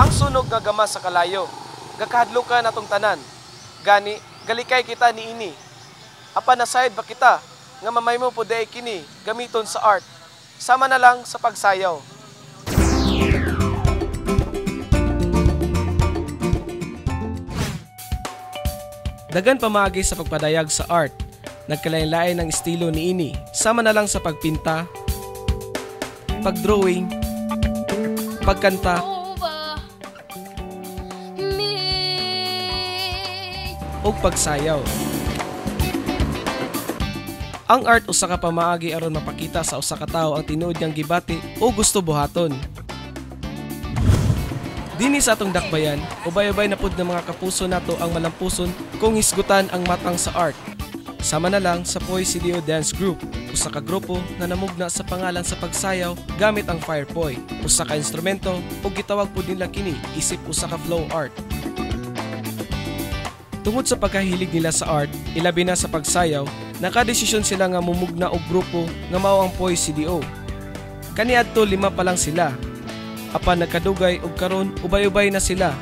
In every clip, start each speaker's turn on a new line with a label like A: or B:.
A: Ang sunog nga gama sa kalayo, gakahadlukan atong tanan. Gani, galikay kita ni ini. Apan nasayad ba kita nga mamay mo po day kini gamiton sa art. Sama na lang sa pagsayaw. Dagan pamagi sa pagpadayag sa art. Nagkalain-lain ng estilo ni ini. Sama na lang sa pagpinta, pagdrawing, pagkanta, o pagsayaw. Ang art usa ka pamaagi aron mapakita sa usa ka tawo ang tinuod niyang gibati o gusto buhaton. Dini sa atong dakbayan, ubay-ubay na pud ng mga kapuso nato ang malampuson kung hisgutan ang matang sa art. Sama na lang sa Poy CDO Dance Group, usa ka grupo na namugna sa pangalan sa pagsayaw gamit ang Firepoy, usa ka instrumento ug gitawag pud nila kini isip usa ka flow art. Tungod sa pagkahilig nila sa art, ilabi na sa pagsayaw, nakadesisyon sila nga mumugna og grupo nga mao ang Poy CDO. Kaniadto lima pa lang sila. Apan nagkadugay og karon ubay-ubay na sila.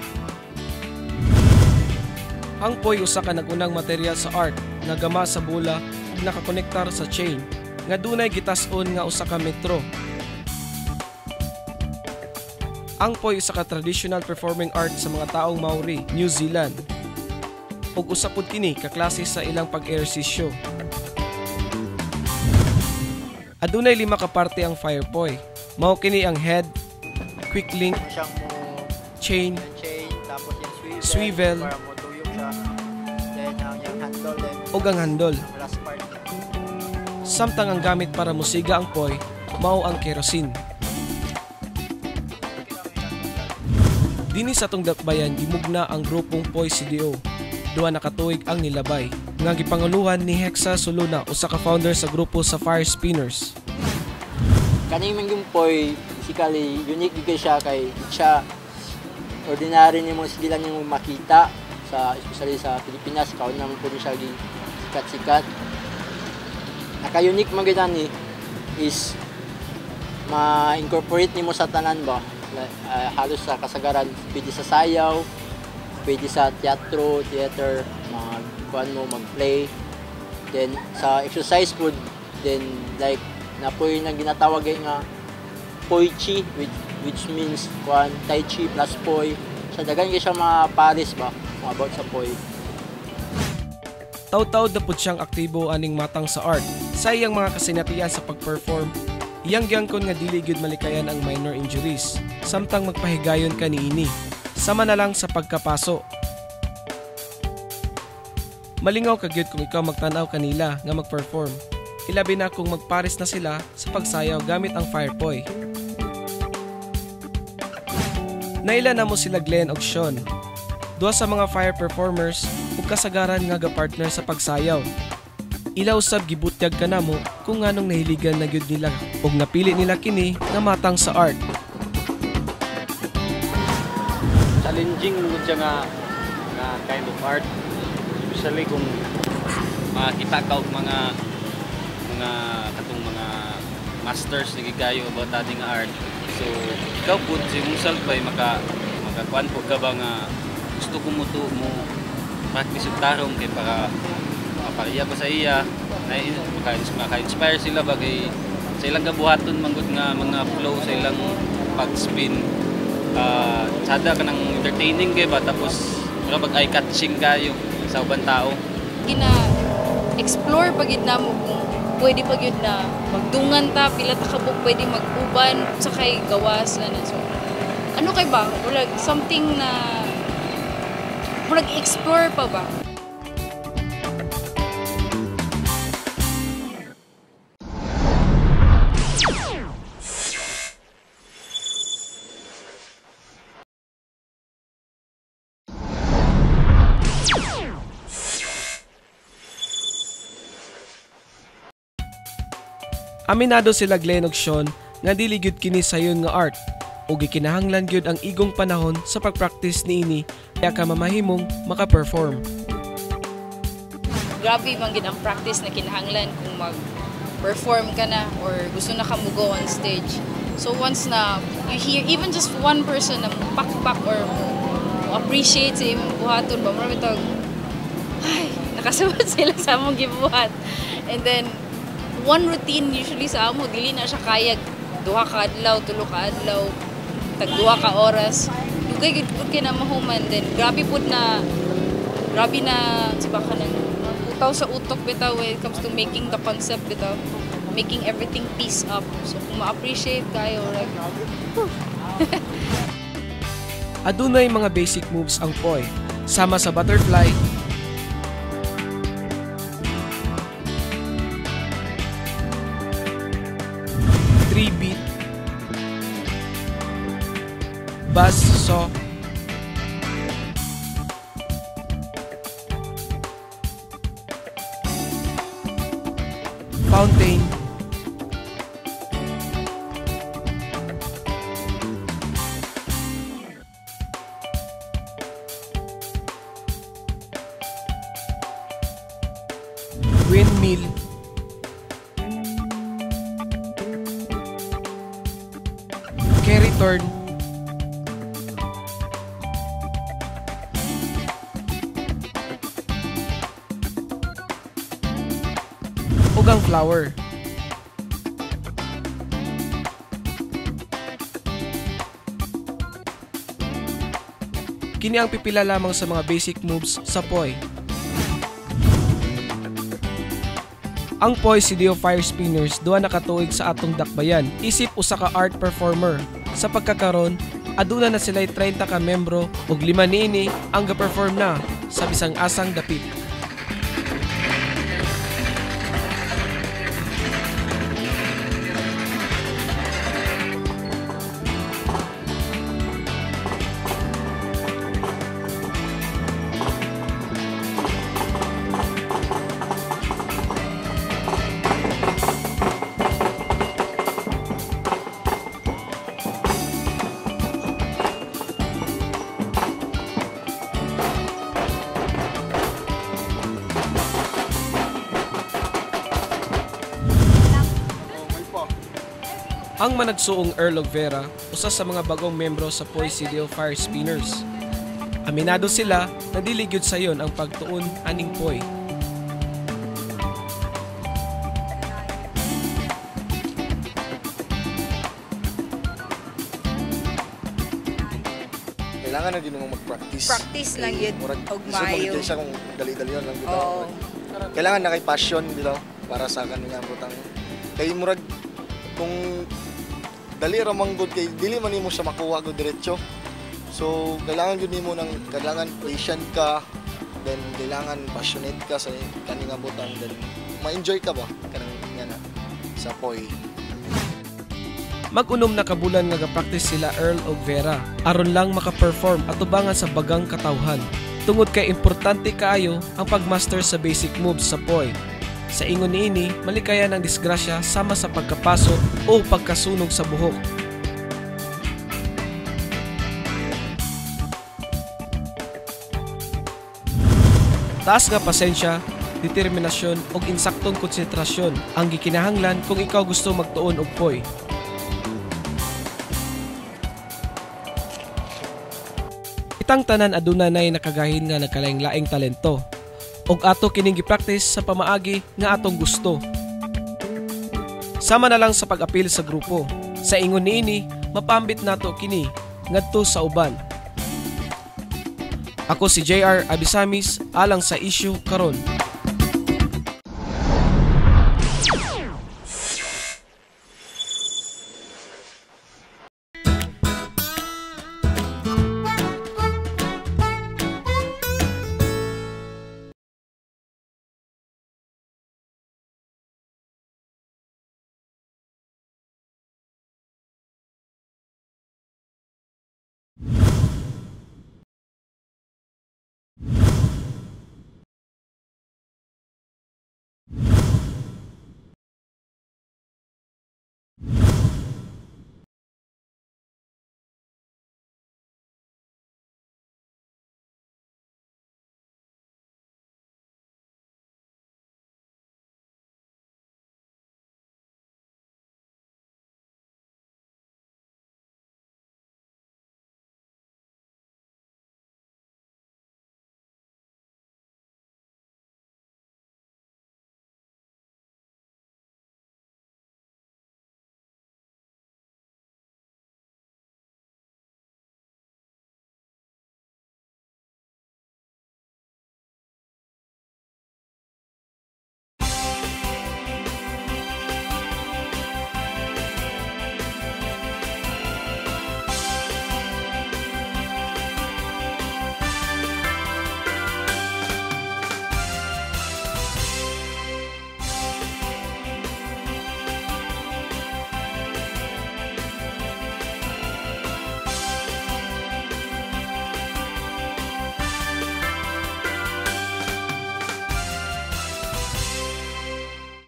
A: Ang Poy usa ka nagunang material sa art nga gama sa bola ug nakakonektar sa chain nga dunay gitas-on nga usa ka metro. Ang Poy usa ka traditional performing art sa mga taong Maori, New Zealand ug usa pud kini ka klase sa ilang pag-ehersisyo. Adunay lima ka parte ang Firepoy. Mao kini ang head, quick link, chain,
B: chain, tapos yung swivel,
A: ug ang handle. Samtang ang gamit para musiga ang poy, mao ang kerosene. Dini sa tong dakbayan gimugna ang grupong Poy CDO. Duha na katuig ang nilabay. Nga gipanguluhan ni Hexa Soluna usa ka founder sa grupo sa Fire Spinners.
B: Kaning mangyong poy, basically, unique gid siya kay siya ordinary ni mo sige lang yung makita sa especially sa Pilipinas kaon naman po siya gi sikat-sikat. Naka-unique man ni is ma-incorporate nimo sa tanan ba Like, ah, halos sa kasagaran pwede sa sayaw pwede sa teatro theater mag kuan mo mag-play then sa exercise food then like na ginatawag ay nga poi chi which, which means kuan tai chi plus poi sa dagan siya mga pares ba about sa poi
A: Taw-taw na pud siyang aktibo aning matang sa art. Sa iyang mga kasinatian sa pag-perform, iyang gyangkon nga dili gyud malikayan ang minor injuries. Samtang magpahigayon ka niini. Sama na lang sa pagkapaso. Malingaw ka gyud kung ikaw magtanaw kanila nga mag-perform. Ilabi na kung magpares na sila sa pagsayaw gamit ang Firepoy. Naila na mo sila Glenn og Sean. Duha sa mga fire performers ug kasagaran nga ga-partner sa pagsayaw. Ilaw sab gibutyag ka namo kung nganong nahiligan na gyud nila ug napili nila kini nga matang sa art.
C: Challenging gud siya nga nga kind of art. Especially kung makita ka og mga mga katong mga masters na gigayo about ating art. So ikaw pud si musal pa maka makakuan po ka ba nga gusto ko mo to mo practice og tarong kay para mapariya ba sa iya? Na maka-inspire sila ba kay sa ilang gabuhaton manggod nga mga flow sa ilang pag-spin uh, sada ka ng entertaining kay ba? Tapos mura pag eye catching kayo sa ubang tao?
D: Gina explore pagid na mo kung pwede pagid na magdungan ta pila ta kabuk pwede mag-uban sa kay gawas na so ano kay ba? Wala something na wala explore pa ba
A: Aminado sila Glenn ug Sean nga dili gyud kini sayon nga art. Ug gikinahanglan gyud ang igong panahon sa pagpractice niini kaya ka mamahimong maka-perform.
D: grabe man gid ang practice na kinahanglan kung mag perform ka na or gusto na ka mo go on stage. So once na you hear even just one person na pakpak or appreciate sa imong buhaton ba marami tawag ay nakasabot sila sa among gibuhat. And then one routine usually sa amo dili na siya kaya duha ka adlaw tulo ka adlaw tag duha ka oras. Dugay gud pud kay na mahuman then grabe pud na grabe na siba ka nang utaw sa utok bitaw when it comes to making the concept bitaw making everything piece up. So kung ma-appreciate kayo like
A: Adunay mga basic moves ang Poy, sama sa butterfly, buzz saw, fountain, windmill, carry turn, flower. Kini ang pipila lamang sa mga basic moves sa POY. Ang Poy CDO Fire Spinners duha nakatuig sa atong dakbayan. Isip usa ka art performer. Sa pagkakaron, aduna na sila 30 ka membro ug lima niini ang ga-perform na sa bisang asang dapit. Ang managsuong Earl of Vera, usa sa mga bagong membro sa Poy CDO Fire Spinners. Aminado sila na dili gyud sayon ang pagtuon aning Poy.
E: Kailangan na din mo mag-practice.
F: Practice lang yun,
E: Murag,
F: og maayo.
E: din siya kung dali-dali yun lang. bitaw.
F: Oo.
E: Kailangan na kay passion bitaw para sa kanila butang. Kay murag kung dali ra man gud kay dili man nimo siya makuha gud diretso. So kailangan gud nimo ng kailangan patient ka then kailangan passionate ka sa kaninga butang then ma-enjoy ka ba kanang nga na sa poy.
A: Mag-unom na kabulan nga ga-practice sila Earl ug Vera aron lang maka-perform at tubangan sa bagang katawhan. Tungod kay importante kaayo ang pagmaster sa basic moves sa Poy. Sa ingon niini, malikayan ang disgrasya sama sa pagkapaso o pagkasunog sa buhok. Taas nga pasensya, determinasyon ug insaktong konsentrasyon ang gikinahanglan kung ikaw gusto magtuon og poy. Itang tanan aduna nay nakagahin nga nagkalaing-laing talento. Og ato kining gi-practice sa pamaagi nga atong gusto. Sama na lang sa pag-apil sa grupo. Sa ingon niini, mapambit nato kini ngadto sa uban. Ako si JR Abisamis alang sa issue karon.